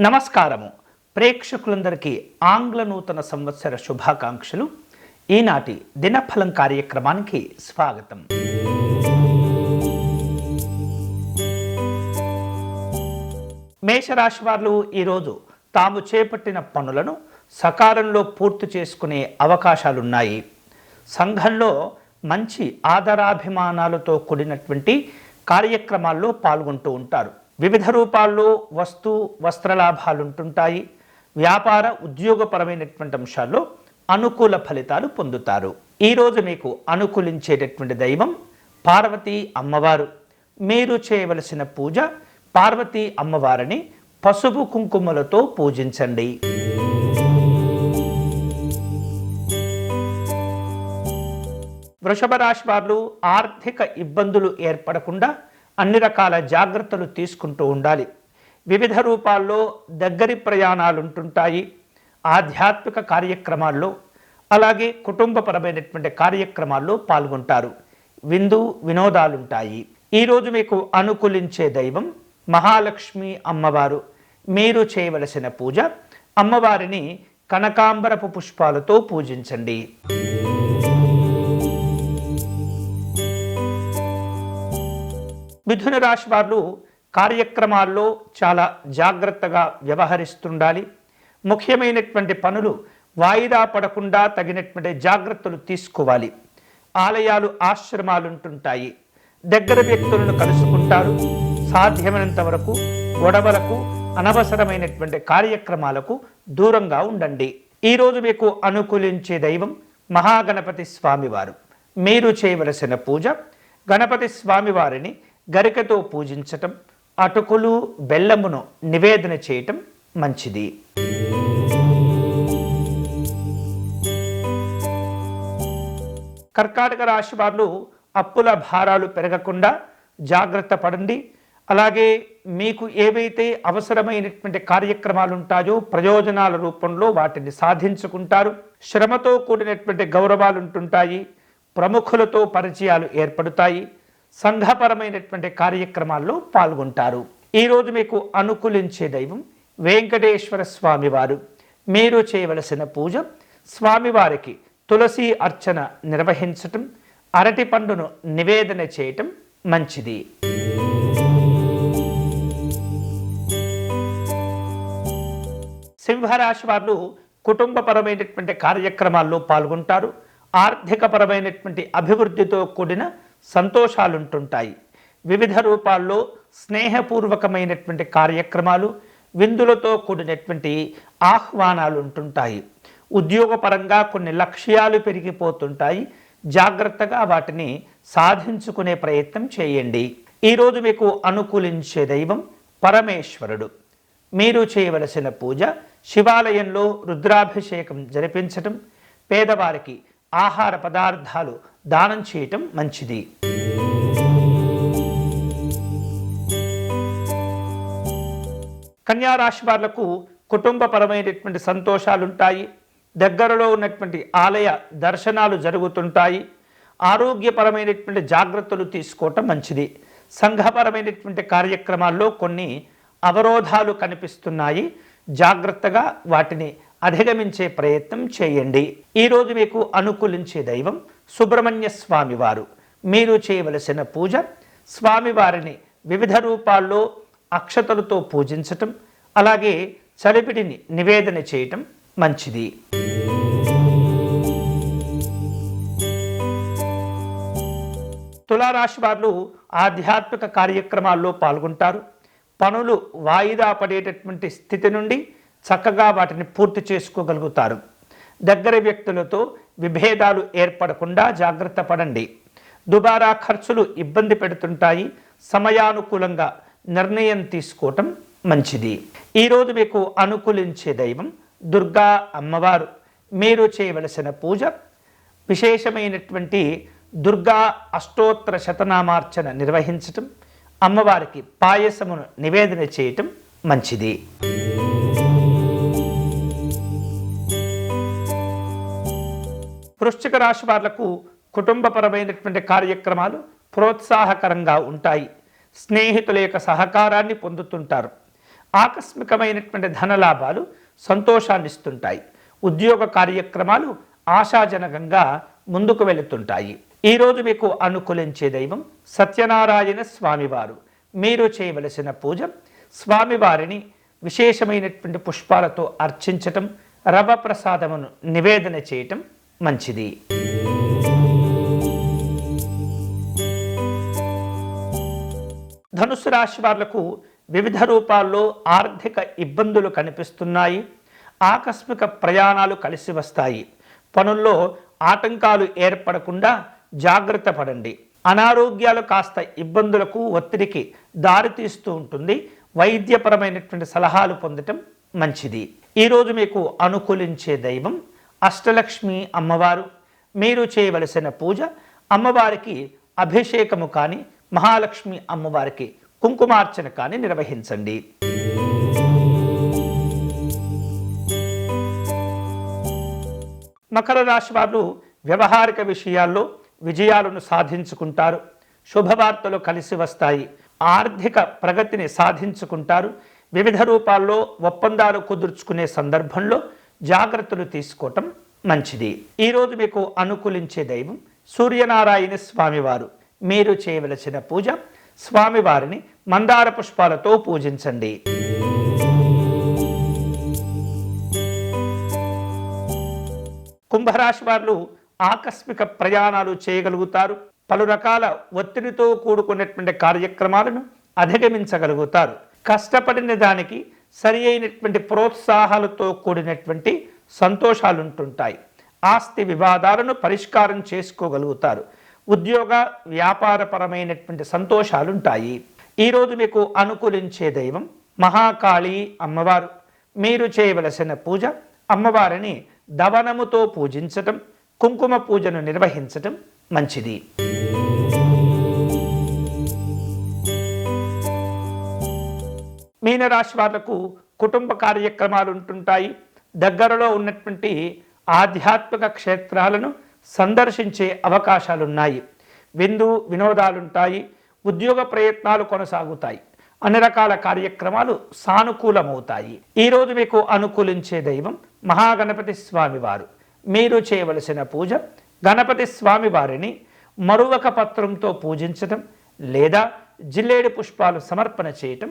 నమస్కారము. ప్రేక్షకులందరికీ ఆంగ్ల నూతన సంవత్సర శుభాకాంక్షలు. ఈనాటి దినఫలం కార్యక్రమానికి స్వాగతం. మేషరాశి వారు ఈరోజు తాము చేపట్టిన పనులను సకాలంలో పూర్తి చేసుకునే అవకాశాలున్నాయి. సంఘంలో మంచి ఆదరాభిమానాలతో కూడినటువంటి కార్యక్రమాల్లో పాల్గొంటూ ఉంటారు. వివిధ రూపాల్లో వస్తు వస్త్రలాభాలు ఉంటుంటాయి వ్యాపార ఉద్యోగపరమైనటువంటి అంశాల్లో అనుకూల ఫలితాలు పొందుతారు. ఈరోజు మీకు అనుకూలించేటటువంటి దైవం పార్వతీ అమ్మవారు. మీరు చేయవలసిన పూజ పార్వతీ అమ్మవారిని పసుపు కుంకుమలతో పూజించండి. వృషభ రాశి వారు ఆర్థిక ఇబ్బందులు ఏర్పడకుండా అన్ని రకాల జాగ్రత్తలు తీసుకుంటూ ఉండాలి. వివిధ రూపాల్లో దగ్గరి ప్రయాణాలు ఉంటుంటాయి ఆధ్యాత్మిక కార్యక్రమాల్లో అలాగే కుటుంబపరమైనటువంటి కార్యక్రమాల్లో పాల్గొంటారు. విందు వినోదాలుంటాయి. ఈరోజు మీకు అనుకూలించే దైవం మహాలక్ష్మి అమ్మవారు. మీరు చేయవలసిన పూజ అమ్మవారిని కనకాంబరపు పుష్పాలతో పూజించండి. మిథున రాశి వారు కార్యక్రమాల్లో చాలా జాగ్రత్తగా వ్యవహరిస్తుండాలి. ముఖ్యమైనటువంటి పనులు వాయిదా పడకుండా తగినటువంటి జాగ్రత్తలు తీసుకోవాలి. ఆలయాలు ఆశ్రమాలు ఉంటుంటాయి దగ్గర వ్యక్తులను కలుసుకుంటారు. సాధ్యమైనంత వరకు గొడవలకు అనవసరమైనటువంటి కార్యక్రమాలకు దూరంగా ఉండండి. ఈరోజు మీకు అనుకూలించే దైవం మహాగణపతి స్వామివారు. మీరు చేయవలసిన పూజ గణపతి స్వామివారిని గరికతో పూజించటం అటుకులు బెల్లమును నివేదన చేయటం మంచిది. కర్కాటక రాశి వారు అప్పుల భారాలు పెరగకుండా జాగ్రత్త పడండి. అలాగే మీకు ఏవైతే అవసరమైనటువంటి కార్యక్రమాలు ఉంటాయో ప్రయోజనాల రూపంలో వాటిని సాధించుకుంటారు. శ్రమతో కూడినటువంటి గౌరవాలు ఉంటుంటాయి ప్రముఖులతో పరిచయాలు ఏర్పడతాయి. సంఘపరమైనటువంటి కార్యక్రమాల్లో పాల్గొంటారు. ఈరోజు మీకు అనుకూలించే దైవం వెంకటేశ్వర స్వామివారు. మీరు చేయవలసిన పూజ స్వామివారికి తులసి అర్చన నిర్వహించటం అరటి పండును నివేదన చేయటం మంచిది. సింహరాశి వారు కుటుంబపరమైనటువంటి కార్యక్రమాల్లో పాల్గొంటారు. ఆర్థికపరమైనటువంటి అభివృద్ధితో కూడిన సంతోషాలుంటుంటాయి. వివిధ రూపాల్లో స్నేహపూర్వకమైనటువంటి కార్యక్రమాలు విందులతో కూడినటువంటి ఆహ్వానాలు ఉంటుంటాయి ఉద్యోగపరంగా కొన్ని లక్ష్యాలు పెరిగిపోతుంటాయి. జాగ్రత్తగా వాటిని సాధించుకునే ప్రయత్నం చేయండి. ఈరోజు మీకు అనుకూలించే దైవం పరమేశ్వరుడు. మీరు చేయవలసిన పూజ శివాలయంలో రుద్రాభిషేకం జరిపించటం పేదవారికి ఆహార పదార్థాలు దానం చేయటం మంచిది. కన్యారాశి వాళ్ళకు కుటుంబపరమైనటువంటి సంతోషాలుంటాయి. దగ్గరలో ఉన్నటువంటి ఆలయ దర్శనాలు జరుగుతుంటాయి. ఆరోగ్యపరమైనటువంటి జాగ్రత్తలు తీసుకోవటం మంచిది. సంఘపరమైనటువంటి కార్యక్రమాల్లో కొన్ని అవరోధాలు కనిపిస్తున్నాయి. జాగ్రత్తగా వాటిని అధిగమించే ప్రయత్నం చేయండి. ఈరోజు మీకు అనుకూలించే దైవం సుబ్రహ్మణ్య స్వామివారు. మీరు చేయవలసిన పూజ స్వామివారిని వివిధ రూపాల్లో అక్షతలతో పూజించటం అలాగే చలిపిడిని నివేదన చేయటం మంచిది. తులారాశి వారు ఆధ్యాత్మిక కార్యక్రమాల్లో పాల్గొంటారు. పనులు వాయిదా పడేటటువంటి స్థితి నుండి చక్కగా వాటిని పూర్తి చేసుకోగలుగుతారు. దగ్గర వ్యక్తులతో విభేదాలు ఏర్పడకుండా జాగ్రత్త పడండి. దుబారా ఖర్చులు ఇబ్బంది పెడుతుంటాయి. సమయానుకూలంగా నిర్ణయం తీసుకోవటం మంచిది. ఈరోజు మీకు అనుకూలించే దైవం దుర్గా అమ్మవారు. మీరు చేయవలసిన పూజ విశేషమైనటువంటి దుర్గా అష్టోత్తర శతనామార్చన నిర్వహించటం అమ్మవారికి పాయసమును నివేదన చేయటం మంచిది. వృశ్చిక రాశి వాళ్ళకు కుటుంబపరమైనటువంటి కార్యక్రమాలు ప్రోత్సాహకరంగా ఉంటాయి. స్నేహితుల యొక్క సహకారాన్ని పొందుతుంటారు. ఆకస్మికమైనటువంటి ధనలాభాలు సంతోషాన్ని ఇస్తుంటాయి ఉద్యోగ కార్యక్రమాలు ఆశాజనకంగా ముందుకు వెళుతుంటాయి. ఈరోజు మీకు అనుకూలించే దైవం సత్యనారాయణ స్వామివారు. మీరు చేయవలసిన పూజ స్వామివారిని విశేషమైనటువంటి పుష్పాలతో అర్చించటం రవ ప్రసాదమును నివేదన చేయటం మంచిది. ధనుసు రాశి వాళ్ళకు వివిధ రూపాల్లో ఆర్థిక ఇబ్బందులు కనిపిస్తున్నాయి. ఆకస్మిక ప్రయాణాలు కలిసి వస్తాయి. పనుల్లో ఆటంకాలు ఏర్పడకుండా జాగ్రత్త పడండి. అనారోగ్యాలు కాస్త ఇబ్బందులకు ఒత్తిడికి దారితీస్తూ ఉంటుంది. వైద్యపరమైనటువంటి సలహాలు పొందటం మంచిది. ఈరోజు మీకు అనుకూలించే దైవం అష్టలక్ష్మి అమ్మవారు. మీరు చేయవలసిన పూజ అమ్మవారికి అభిషేకము కానీ మహాలక్ష్మి అమ్మవారికి కుంకుమార్చన కానీ నిర్వహించండి. మకర రాశి వారు వ్యవహారిక విషయాల్లో విజయాలను సాధించుకుంటారు. శుభవార్తలు కలిసి వస్తాయి. ఆర్థిక ప్రగతిని సాధించుకుంటారు. వివిధ రూపాల్లో ఒప్పందాలు కుదుర్చుకునే సందర్భంలో జాగ్రత్తలు తీసుకోవటం మంచిది. ఈరోజు మీకు అనుకూలించే దైవం సూర్యనారాయణ స్వామివారు. మీరు చేయవలసిన పూజ స్వామివారిని మందార పుష్పాలతో పూజించండి. కుంభరాశి వారు ఆకస్మిక ప్రయాణాలు చేయగలుగుతారు. పలు రకాల ఒత్తిడితో కూడుకున్నటువంటి కార్యక్రమాలను అధిగమించగలుగుతారు. కష్టపడిన దానికి సరి అయినటువంటి ప్రోత్సాహాలతో కూడినటువంటి సంతోషాలు ఉంటుంటాయి ఆస్తి వివాదాలను పరిష్కారం చేసుకోగలుగుతారు. ఉద్యోగ వ్యాపారపరమైనటువంటి సంతోషాలు ఉంటాయి ఈరోజు మీకు అనుకూలించే దైవం మహాకాళి అమ్మవారు. మీరు చేయవలసిన పూజ అమ్మవారిని దవనముతో పూజించటం కుంకుమ పూజను నిర్వహించటం మంచిది. మీనరాశి వాళ్ళకు కుటుంబ కార్యక్రమాలు ఉంటుంటాయి. దగ్గరలో ఉన్నటువంటి ఆధ్యాత్మిక క్షేత్రాలను సందర్శించే అవకాశాలున్నాయి. విందు వినోదాలుంటాయి. ఉద్యోగ ప్రయత్నాలు కొనసాగుతాయి. అన్ని రకాల కార్యక్రమాలు సానుకూలమవుతాయి. ఈరోజు మీకు అనుకూలించే దైవం మహాగణపతి స్వామివారు మీరు చేయవలసిన పూజ గణపతి స్వామివారిని మరువక పత్రంతో పూజించటం లేదా జిల్లేడు పుష్పాలు సమర్పణ చేయటం